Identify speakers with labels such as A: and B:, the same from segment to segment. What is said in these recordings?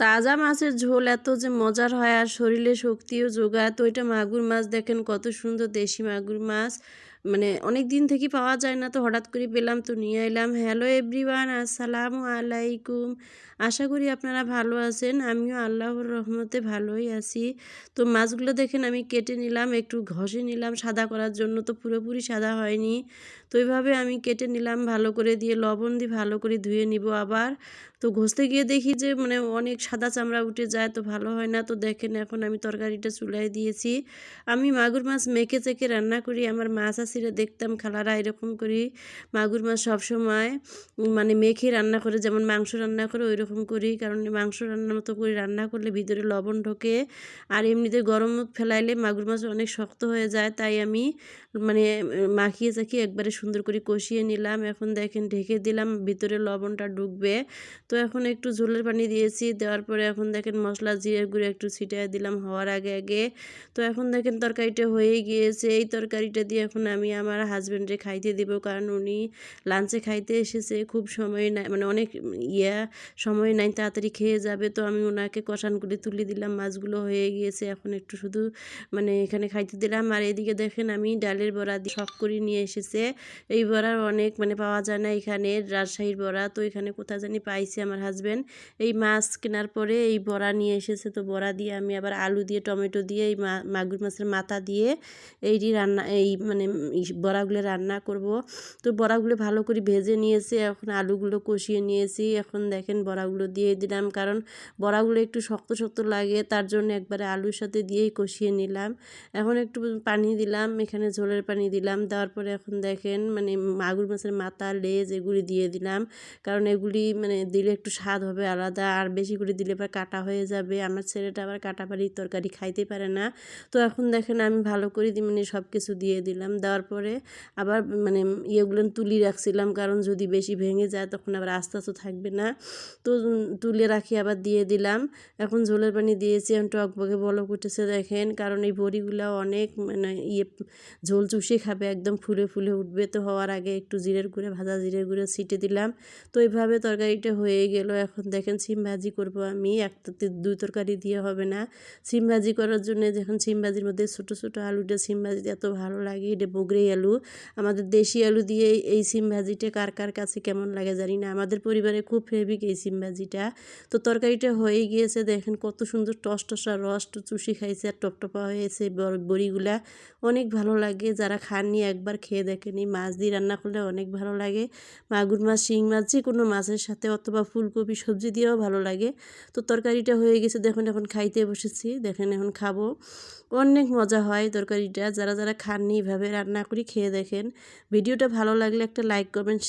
A: তাজা মাছের ঝোল এত যে মজার হয় আর শরীরে শক্তিও যোগায়। তো এটা মাগুর মাছ দেখেন কত সুন্দর দেশি মাগুর মাছ। মানে অনেক দিন থেকে পাওয়া যায় না, তো হঠাৎ করে পেলাম, তো নিয়ে এলাম। হ্যালো এভরিওয়ান, আসসালামু আলাইকুম। আশা করি আপনারা ভালো আছেন, আমিও আল্লাহর রহমতে ভালোই আছি। তো মাছগুলো দেখেন আমি কেটে নিলাম, একটু ঘষে নিলাম সাদা করার জন্য, তো পুরোপুরি সাদা হয়নি। তো এইভাবে আমি কেটে নিলাম, ভালো করে দিয়ে লবণ দিয়ে ভালো করে ধুয়ে নিব আবার। তো ঘষতে গিয়ে দেখি যে মানে অনেক সাদা চামড়া উঠে যায়, তো ভালো হয় না। তো দেখেন এখন আমি তরকারিটা চুলাই দিয়েছি। আমি মাগুর মাছ মেখে চেকে রান্না করি, আমার মাছ আসিরা দেখতাম খালারা এরকম করি। মাগুর মাছ সবসময় মানে মেখে রান্না করে, যেমন মাংস রান্না করে ওই রকম করি। কারণ মাংস রান্নার মতো করে রান্না করলে ভিতরে লবণ ঢোকে। আর এমনিতে গরম ফেলাইলে মাগুর মাছ অনেক শক্ত হয়ে যায়, তাই আমি মানে মাখিয়ে চাখিয়ে একবারে সুন্দর করে কষিয়ে নিলাম। এখন দেখেন ঢেকে দিলাম, ভিতরে লবণটা ঢুকবে। তো এখন একটু ঝোলের পানি দিয়েছি, দেওয়ার পরে এখন দেখেন মশলা জিরে গুঁড়ো একটু ছিটিয়ে দিলাম হওয়ার আগে আগে। তো এখন দেখেন তরকারিটা হয়ে গিয়েছে, এই তরকারিটা দিয়ে এখন আমি আমার হাজব্যান্ডে খাইতে দিব কারণ উনি লাঞ্চে খাইতে এসেছে, খুব সময় নাই মানে অনেক ইয়া সময় নাই, তাড়াতাড়ি খেয়ে যাবে। তো আমি ওনাকে কষান করে তুলে দিলাম, মাছগুলো হয়ে গিয়েছে, এখন একটু শুধু মানে এখানে খাইতে দিলাম। আর এদিকে দেখেন আমি ডালের বড়া দিয়ে শখ করে নিয়ে এসেছে। এই বড়ার অনেক মানে পাওয়া যায় না এখানে, রাজশাহীর বড়া। তো এখানে কোথায় জানি পাইছে আমার হাজব্যান্ড এই মাছ কেনার পরে এই বড়া নিয়ে এসেছে। তো বড়া দিয়ে আমি আবার আলু দিয়ে, টমেটো দিয়ে, এই মাগুর মাছের মাথা দিয়ে এইটি রান্না এই মানে বড়াগুলো রান্না করব। তো বড়াগুলো ভালো করে ভেজে নিয়েছি, এখন আলুগুলো কষিয়ে নিয়েছি। এখন দেখেন বড়াগুলো দিয়ে দিলাম, কারণ বড়াগুলো একটু শক্ত শক্ত লাগে, তার জন্য একবারে আলুর সাথে দিয়েই কষিয়ে নিলাম। এখন একটু পানি দিলাম, এখানে ঝোলের পানি দিলাম, দেওয়ার পরে এখন দেখেন মানে মাগুর মাছের মাথা, লেজ এগুলি দিয়ে দিলাম, কারণ এগুলি মানে দিলে একটু স্বাদ হবে আলাদা, আর বেশি করে দিলে আবার কাটা হয়ে যাবে। আমার ছেলেটা আবার কাটা বাড়ির তরকারি খাইতে পারে না। তো এখন দেখেন আমি ভালো করে মানে সব কিছু দিয়ে দিলাম, দেওয়ার পরে আবার মানে ইয়েগুলো তুলি রাখছিলাম, কারণ যদি বেশি ভেঙে যায় তখন আবার আস্তে আস্তে থাকবে না। তো তুলে রাখি, আবার দিয়ে দিলাম। এখন ঝোলের পানি দিয়েছি, এখন টকবগে বলক উঠেছে দেখেন, কারণ এই বড়িগুলো অনেক মানে ইয়ে ঝোল চুষে খাবে, একদম ফুলে ফুলে উঠবে। তো হওয়ার আগে একটু জিরের গুঁড়ে, ভাজা জিরের গুঁড়ে ছিটে দিলাম। তো এইভাবে তরকারিটা হয়ে গেল। এখন দেখেন সিম ভাজি করব আমি একটাতে দুই তরকারি দিয়ে হবে না। সিম ভাজি করার জন্য যখন সিম ভাজির মধ্যে ছোটো ছোটো আলুটা সিম ভাজি এত ভালো লাগে, এটা বগরি আলু। আমাদের দেশি আলু দিয়ে এই সিম ভাজিটা কার কার কাছে কেমন লাগে জানি না। আমাদের পরিবারে খুব ফেভিক এই সিম ভাজিটা। তো তরকারিটা হয়ে গিয়েছে, দেখেন কত সুন্দর টস টসা রস চুষি খাইছে আর টপটপা হয়েছে বড়িগুলা। অনেক ভালো লাগে, যারা খাননি একবার খেয়ে দেখেনি। মাছ দিয়ে রান্না করলে অনেক ভালো লাগে। মাগুর মাছ, শিং মাছ যে কোনো মাছের সাথে অথবা ফুলকপি, সবজি দিয়েও ভালো লাগে। তো তরকারিটা হয়ে গেছে, দেখুন এখন খাইতে বসেছি। দেখেন এখন খাব। অনেক মজা হয় তরকারিটা। যারা যারা খাননি এভাবে রান্না করি, খেয়ে দেখেন। ভিডিওটা ভালো লাগলে একটা লাইক কমেন্ট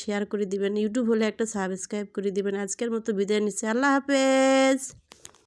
A: শেয়ার করে দিবেন। ইউটিউব হলে একটা সাবস্ক্রাইব করে দিবেন। আজকের মতো বিদায় নিচ্ছি। আল্লাহ হাফেজ!